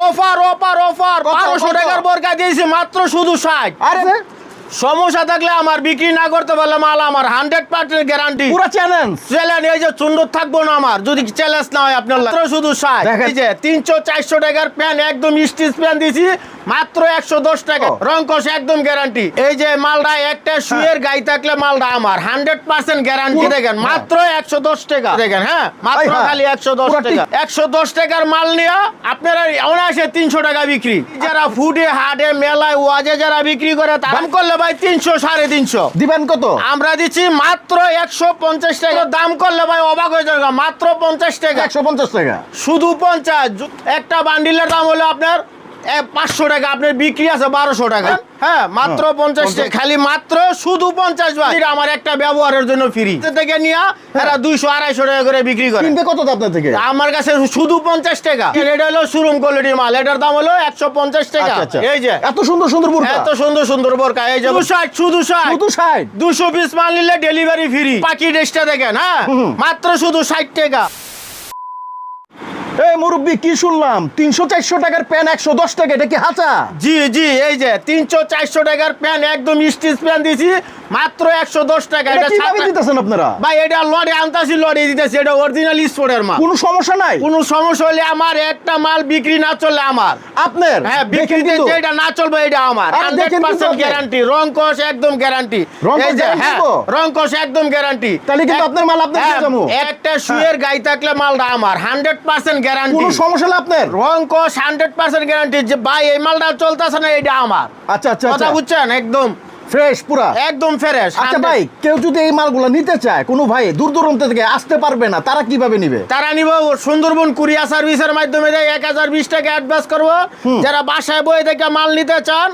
Offer offer offer. বারোশো টাকার বরকা দিয়েছি মাত্র শুধু ষাট। আরে সমস্যা থাকলে আমার বিক্রি না করতে পারলে মাল আমার হান্ড্রেড পার্সেন্ট গ্যারান্টি পুরো চ্যালেঞ্জ চ্যালেঞ্জ এই যে সুন্দর থাকব না আমার। যদি চ্যালেঞ্জ না হয় আপনার মাত্র শুধু ষাট। এই যে তিনশো চারশো টাকার প্যান একদম স্টিচ প্যান দিছি মাত্র একশো দশ টাকা। ও। রং কষ একদম গ্যারান্টি এই যে মালটা একটা শুয়ের গাই থাকলে মালটা আমার। হান্ড্রেড পার্সেন্ট গ্যারান্টি দেখেন হ্যাঁ। মাত্র একশো দশ টাকা। দেখেন হ্যাঁ মাত্র হ্যাঁ। খালি একশো দশ টাকা। একশো দশ টাকার মাল নিয়ে আপনারা অনায়াসে তিনশো টাকা বিক্রি। যারা ফুডে হাটে মেলায় ওয়াজে যারা বিক্রি করে দাম করলে ভাই তিনশো সাড়ে তিনশো। দিবেন কত? আমরা দিচ্ছি মাত্র একশো পঞ্চাশ টাকা। দাম করলে ভাই অবাক হয়ে যাবে। মাত্র পঞ্চাশ টাকা। একশো পঞ্চাশ টাকা। শুধু পঞ্চাশ। একটা বান্ডিলের দাম হলো আপনার পাঁচশো টাকা আপনার বিক্রি আছে বারোশো টাকা। হ্যাঁ মাত্র হ্যাঁ, পঞ্চাশ টাকা। খালি মাত্র শুধু পঞ্চাশ আমার একটা ব্যবহারের জন্য ফ্রি থেকে নিয়ে এরা দুইশো আড়াইশো টাকা করে বিক্রি করে। কিনবে কত আপনার থেকে? আমার কাছে শুধু পঞ্চাশ টাকা। এটা হলো শোরুম কোয়ালিটির মাল। এটার দাম হলো একশো পঞ্চাশ টাকা। আচ্ছা, আচ্ছা। এই যে। এত সুন্দর সুন্দর বোরকা। এত সুন্দর সুন্দর বোরকা। এই যে ষাট শুধু ষাট। শুধু ষাট। দুশো পিস মাল নিলে ডেলিভারি ফ্রি বাকি ড্রেসটা দেখেন হ্যাঁ? মাত্র শুধু ষাট টাকা। মুরব্বি কি শুনলাম? তিনশো চারশো টাকার প্যান একশো দশ টাকা এটা কি হাঁচা? জি জি এই যে তিনশো চারশো টাকার প্যান একদম স্টিচ প্যান দিছি মাত্র একশো দশ টাকা এটা এটা কীভাবে দিতেছেন আপনারা? ভাই এটা লড়ে আনতাছি লড়ে দিতেছি এটা অরিজিনাল স্পোর্টের মাল। কোনো সমস্যা নাই? কোনো সমস্যা হলে আমার একটা মাল বিক্রি না চললে আমার। আপনার? হ্যাঁ বিক্রিতে যেটা না চলবে এটা আমার। হান্ড্রেড পার্সেন্ট গ্যারান্টি রং কষ একদম গ্যারান্টি রং কষ এই যে হ্যাঁ রং কষ একদম গ্যারান্টি তাহলে কিন্তু আপনার মাল আপনার একটা শুয়ের গাই থাকলে মালটা আমার। হান্ড্রেড পার্সেন্ট গ্যারান্টি কোনো সমস্যা হলে আপনার? রং কষ হান্ড্রেড পার্সেন্ট গ্যারান্টি যে ভাই এই মালটা চলতেছে না এটা আমার। আচ্ছা আচ্ছা কথা আচ্ছা। বুঝছেন? একদম ফ্রেশ পুরা। একদম ফ্রেশ আচ্ছা ভাই কেউ যদি এই মালগুলো নিতে চায় কোনো ভাই দূর দূরান্ত থেকে আসতে পারবে না তারা কীভাবে নিবে? তারা নিব সুন্দরবন কুরিয়া সার্ভিসের মাধ্যমে এক হাজার বিশ টাকা অ্যাডভান্স করব। যারা বাসায় বই থেকে মাল নিতে চান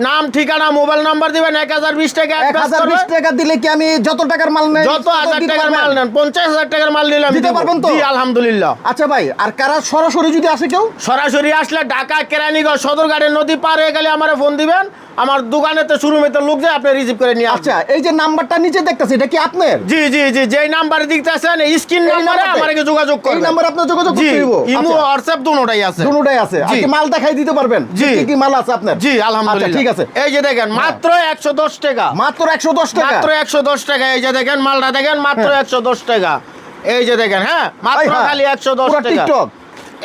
নাম ঠিকানা মোবাইল নাম্বার দিবেন এক হাজার বিশ টাকা এক হাজার বিশ টাকা দিলে কি আমি যত টাকার মাল নেই যত হাজার টাকার মাল নেন পঞ্চাশ হাজার টাকার মাল নিলাম দিতে পারবেন তো? আলহামদুলিল্লাহ। আচ্ছা ভাই আর কারা সরাসরি যদি আসে কেউ? সরাসরি আসলে ঢাকা কেরানীগঞ্জ সদরঘাটের নদী পার হয়ে গেলে আমার ফোন দিবেন। আমার দোকানেতে শুরুমেতে লোক যায় আপনি রিসিভ করে নিয়ে আচ্ছা এই যে নাম্বারটা নিচে দেখতেছি এটা কি আপনার? জি জি জি যেই নাম্বারে দিতেছেন স্ক্রিন নাম্বারে? আমাকে যোগাযোগ করুন এই নাম্বারে আপনার যোগাযোগ করতে দিব ইমো আচ্ছা, হোয়াটসঅ্যাপ দুটোটাই আছে। দুটোটাই আছে। আপনি মাল দেখাই দিতে পারবেন? জি। কি কি মাল আছে আপনার? জি আলহামদুলিল্লাহ। আচ্ছা, ঠিক আছে। এই যে দেখেন মাত্র একশো দশ টাকা। মাত্র একশো দশ টাকা। মাত্র একশো দশ টাকা। এই যে দেখেন মালটা দেখেন মাত্র হ্যাঁ। একশো দশ টাকা। এই যে দেখেন হ্যাঁ মাত্র খালি একশো দশ টাকা।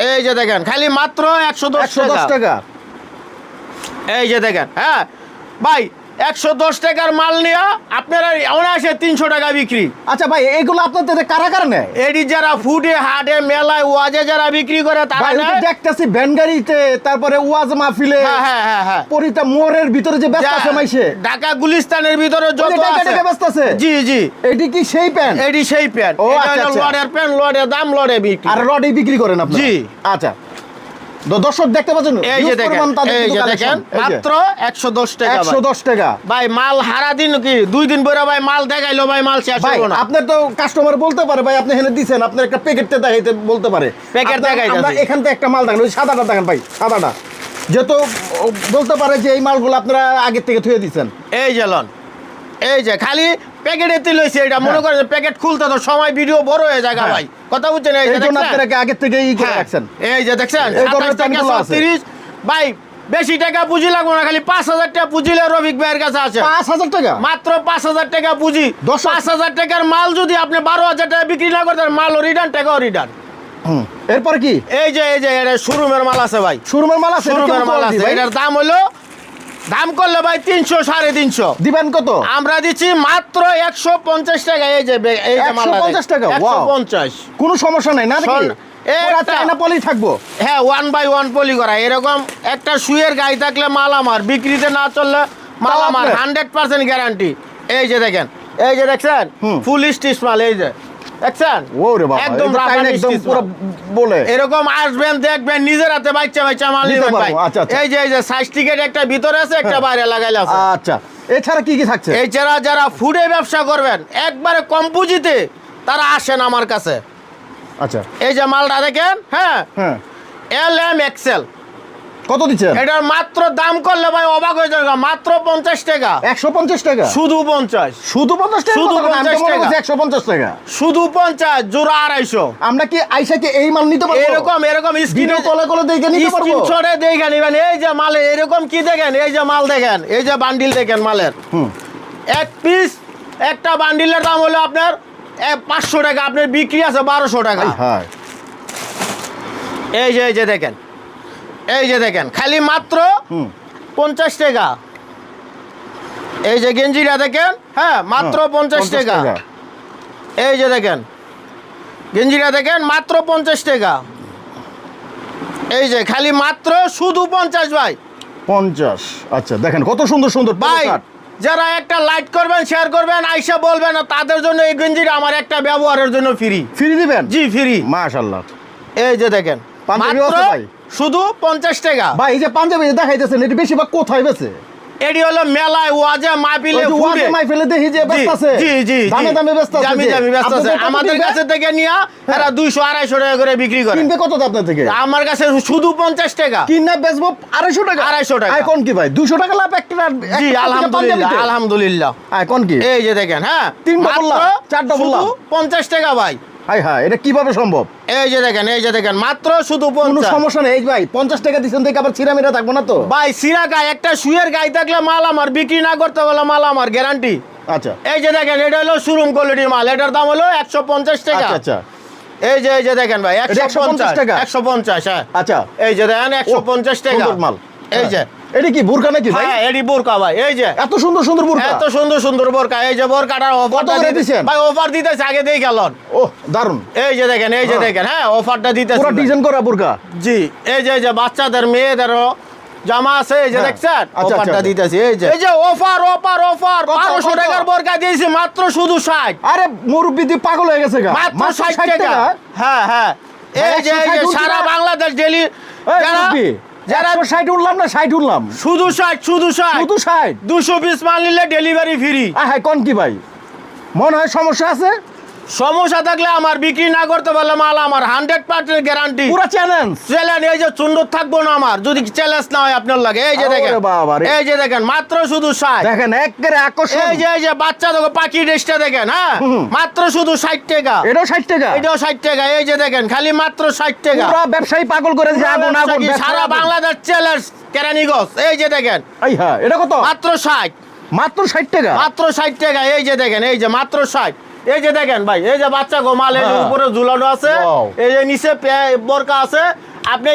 এই যে দেখেন খালি মাত্র একশো দশ টাকা। এই যে দেখেন হ্যাঁ। ভাই একশো দশ টাকার মাল নিয়ে আপনারা অনায়াসে তিনশো টাকা বিক্রি। আচ্ছা ভাই এগুলো আপনাদের কারা কারা নেয়? এটি যারা ফুডে হাটে মেলায় ওয়াজে যারা বিক্রি করে তারা দেখতেছি ভ্যান তারপরে ওয়াজ মাহফিলে হ্যাঁ হ্যাঁ হ্যাঁ হ্যাঁ। পরিতা মোড়ের ভিতরে যে ব্যস্ত আছে ঢাকা গুলিস্তানের ভিতরে যত আছে। ব্যস্ত আছে? জি জি। এটি কি সেই প্যান্ট? এটি সেই প্যান্ট। ও, আচ্ছা, আচ্ছা। লড়ের প্যান্ট লড়ের দাম লড়ে বিক্রি। আর রডই বিক্রি করেন আপনি জি। আচ্ছা। দর্শক দেখতে পাচ্ছেন? এই যে দেখেন এই যে দেখেন মাত্র একশো দশ টাকা একশো ভাই। দশ টাকা। ভাই মাল হারা দিন কি? দুই দিন পরে ভাই মাল দেখাইলো ভাই মাল শেষ হলো না। আপনার তো কাস্টমার বলতে পারে ভাই আপনি এখানে দিছেন আপনার একটা প্যাকেটটা দেখাইতে বলতে পারে। প্যাকেট দেখাইতাছি। আমরা এখান থেকে একটা মাল দেখেন ওই সাদাটা দেখেন ভাই সাদাটা। যেহেতু বলতে পারে যে এই মালগুলো আপনারা আগের থেকে থুয়ে দিচ্ছেন এই যে লন এই যে খালি প্যাকেটে তিল হয়েছে এটা মনে করেন প্যাকেট খুলতে তো সময় ভিডিও বড় হয়ে যায় হ্যাঁ। ভাই। কথা বুঝছেন এই জন্য আপনারা আগের থেকে ই করে হ্যাঁ, রাখছেন? এই যে দেখছেন? 27 টাকা প্যান্টগুলো আছে। 36 ভাই বেশি টাকা পুঁজি লাগবে না খালি পাঁচ হাজার টাকা পুঁজিলে রবিক ভাইয়ের কাছে আছে পাঁচ হাজার টাকা? মাত্র পাঁচ হাজার টাকা পুঁজি। পাঁচ হাজার টাকার মাল যদি আপনি বারো হাজার টাকা বিক্রি না করতেন মাল রিটার্ন টাকাও রিটার্ন হুম। এরপর কি? এই যে এই যে এটা শোরুমের মাল আছে ভাই। শোরুমের মাল আছে? শোরুমের মাল আছে। এটার দাম হলো দাম করলে ভাই তিনশো সাড়ে তিনশো। দিবেন কত? আমরা দিচ্ছি মাত্র একশো পঞ্চাশ টাকা এই যে এই 150 টাকা? পঞ্চাশ। কোনো সমস্যা নাই না পলি থাকব। হ্যাঁ ওয়ান বাই ওয়ান পলি করা। এরকম একটা শুয়ের গাই থাকলে মাল আমার বিক্রিতে না চললে মাল আমার হান্ড্রেড পার্সেন্ট গ্যারান্টি এই যে দেখেন এই যে দেখছেন? ফুল স্টিচ মাল এই যে। দেখছেন? ও বাবা একদম একদম একদম পুরো বলে। এরকম আসবেন দেখবেন নিজের হাতে বাচ্চা বাচ্চা মাল নিতে নিবেন ভাই। পারব, আচ্ছা, আচ্ছা। এই যে এই যে সাইজ টিকেট একটা ভিতরে আছে একটা বাইরে লাগাইলে আছে। আচ্ছা এছাড়া কি কি থাকছে? এই যারা ফুডে ব্যবসা করবেন একবারে কম পুঁজিতে তারা আসেন আমার কাছে। আচ্ছা। এই যে মালটা দেখেন হ্যাঁ? হ্যাঁ। এল এম এক্সেল কত দিচ্ছেন? এটার মাত্র দাম করলে ভাই অবাক হয়ে যাবে মাত্র পঞ্চাশ টাকা। একশো পঞ্চাশ টাকা? শুধু পঞ্চাশ। শুধু পঞ্চাশ টাকা? শুধু কথা বলেন, আমি তো 50 টাকা। একশো পঞ্চাশ টাকা। শুধু পঞ্চাশ জোড়া আড়াইশো। আমরা কি আইসা কি এই মাল নিতে পারব? এরকম এরকম স্ক্রিনে কলে কলে দেখে নিতে পারব? স্ক্রিনশটে দেখে নিবেন এই যে মালে এরকম কি দেখেন? এই যে মাল দেখেন এই যে বান্ডিল দেখেন মালের। এক পিস একটা বান্ডিলের দাম হলো আপনার পাঁচশো টাকা আপনার বিক্রি আছে বারোশো টাকা। এই যে এই যে দেখেন। এই যে দেখেন খালি মাত্র পঞ্চাশ টাকা। এই যে গেঞ্জিটা দেখেন হ্যাঁ মাত্র হ্যাঁ, পঞ্চাশ টাকা। এই যে দেখেন গেঞ্জিটা দেখেন মাত্র পঞ্চাশ টাকা। এই যে খালি মাত্র শুধু পঞ্চাশ ভাই। পঞ্চাশ। আচ্ছা দেখেন কত সুন্দর সুন্দর ভাই যারা একটা লাইক করবেন শেয়ার করবেন আইসা বলবেন তাদের জন্য এই গেঞ্জিটা আমার একটা ব্যবহারের জন্য ফ্রি ফ্রি দিবেন? জি ফ্রি মাশাল্লাহ এই যে দেখেন মাত্র? শুধু পঞ্চাশ টাকা। ভাই এই যে পাঞ্জাবি দেখাইতেছেন এটি বেশিরভাগ কোথায় বেছে এটি হলো মেলায় ওয়াজে মাহফিলে। ওয়াজে মাহফিলে দেখি যে ব্যস্ত আছে। জি জি। দামে দামে ব্যস্ত আছে দামে। ব্যস্ত আছে। আমাদের কাছে থেকে নিয়ে এরা দুইশো আড়াইশো টাকা করে বিক্রি করে। কিনবে কত আপনার থেকে? আমার কাছে শুধু পঞ্চাশ টাকা। কিনা বেচবো আড়াইশো টাকা? 250 টাকা। এখন কি ভাই? দুশো টাকা লাভ একটা জি আলহামদুলিল্লাহ আলহামদুলিল্লাহ। এখন কি? এই যে দেখেন হ্যাঁ। তিনটা বললাম, চারটা বললাম। শুধু পঞ্চাশ টাকা ভাই। হাই হ্যাঁ এটা কীভাবে সম্ভব? এই যে দেখেন এই যে দেখেন মাত্র শুধু কোনো সমস্যা নেই ভাই পঞ্চাশ টাকা দিচ্ছেন দেখে আবার ছিঁড়ামিরা থাকব না তো? ভাই সিরা গায়ে একটা শুয়ের গায়ে থাকলে মাল আমার বিক্রি না করতে বলে মাল আমার গ্যারান্টি আচ্ছা। এই যে দেখেন এটা হলো শোরুম কোয়ালিটির মাল এটার দাম হলো একশো পঞ্চাশ টাকা। আচ্ছা আচ্ছা। এই যে এই যে দেখেন ভাই একশো পঞ্চাশ টাকা? একশো পঞ্চাশ হ্যাঁ। আচ্ছা। এই যে দেখেন একশো পঞ্চাশ টাকা। মাল। এই যে। এটা কি বুরকা নাকি ভাই? হ্যাঁ এডি বোরকা ভাই এই যে। এত সুন্দর সুন্দর বুরকা। এত সুন্দর সুন্দর বোরকা এই যে বোরকাটার অফারটা করে ভাই অফার দিতেছে আগে দিয়ে গেলন ও দারুণ এই যে দেখেন এই যে হ্যাঁ। দেখেন হ্যাঁ অফারটা দিতেছে পুরো। ডিজাইন করা বুরকা? জি এই যে এই যে বাচ্চাদের মেয়েদেরও জামা আছে এই যে হ্যাঁ। দেখছেন? আচ্ছা, অফারটা আচ্ছা। দিতেছি এই যে। এই যে অফার অফার অফার কত, বারোশো কত? টাকার বোরকা দিয়েছি মাত্র শুধু ষাট। আরে মুরব্বি দিয়ে পাগল হয়ে গেছে গা। মাত্র 60 টাকা। হ্যাঁ হ্যাঁ। এই যে এই যে 160 সারা বাংলাদেশ ডেলি যারা ষাট উঠলাম না ষাট উঠলাম? শুধু ষাট শুধু ষাট। শুধু ষাট? দুশো পিস মাল নিলে ডেলিভারি ফ্রি আয় হায় কোন কি ভাই? মনে হয় সমস্যা আছে? সমস্যা থাকলে আমার বিক্রি না করতে পারলে মাল আমার হান্ড্রেড পার্সেন্ট গ্যারান্টি পুরো চ্যালেঞ্জ চ্যালেঞ্জ এই যে সুন্দর থাকব না আমার যদি চ্যালেঞ্জ না হয় আপনার লাগে। এই যে দেখেন বাবা এই যে দেখেন মাত্র শুধু ষাট। দেখেন একেবারে আকর্ষণ। এই যে এই যে বাচ্চা দেখো পাখি ড্রেসটা দেখেন হ্যাঁ? মাত্র শুধু ষাট টাকা। এটাও ষাট টাকা? এটাও ষাট টাকা এই যে দেখেন খালি মাত্র ষাট টাকা। পুরো ব্যবসায়ী পাগল করে দিয়েছে আগুন আগুন সারা বাংলাদেশ চ্যালেঞ্জ কেরানীগঞ্জ এই যে দেখেন। এই হ্যাঁ এটা কত? মাত্র ষাট। মাত্র ষাট টাকা? মাত্র ষাট টাকা এই যে দেখেন এই যে মাত্র ষাট। এই যে দেখেন ভাই এই যে বাচ্চা গোমাল এই যে হ্যাঁ। উপরে ঝুলানো আছে এই যে নিচে বোরকা আছে আপনি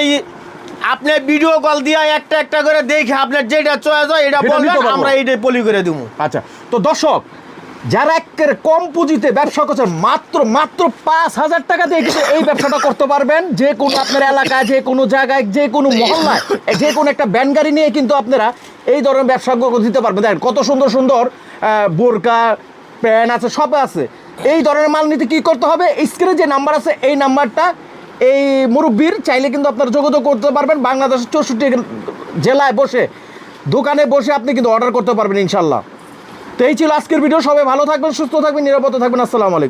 আপনি ভিডিও কল দিয়ে একটা একটা করে দেখে আপনার যেটা চয়েস হয় এটা বলবেন আমরা এইটাই পলি করে দেবো আচ্ছা তো দর্শক যারা একেবারে কম পুঁজিতে ব্যবসা করছে মাত্র মাত্র পাঁচ হাজার টাকা দিয়ে কিন্তু এই ব্যবসাটা করতে পারবেন। যে কোনো আপনার এলাকায় যে কোনো জায়গায় যে কোনো মহল্লায় যে কোনো একটা ব্যান গাড়ি নিয়ে কিন্তু আপনারা এই ধরনের ব্যবসা দিতে পারবেন। দেখেন কত সুন্দর সুন্দর বোরকা প্যান্ট আছে সব আছে। এই ধরনের মাল নিতে কি করতে হবে? স্ক্রিনে যে নাম্বার আছে, এই নাম্বারটা এই মুরব্বীর চাইলে কিন্তু আপনারা যোগাযোগ করতে পারবেন। বাংলাদেশের চৌষট্টি জেলায় বসে, দোকানে বসে আপনি কিন্তু অর্ডার করতে পারবেন ইনশাল্লাহ তো এই ছিল আজকের ভিডিও সবাই ভালো থাকবেন, সুস্থ থাকবেন, নিরাপদে থাকবেন। আসসালামু আলাইকুম।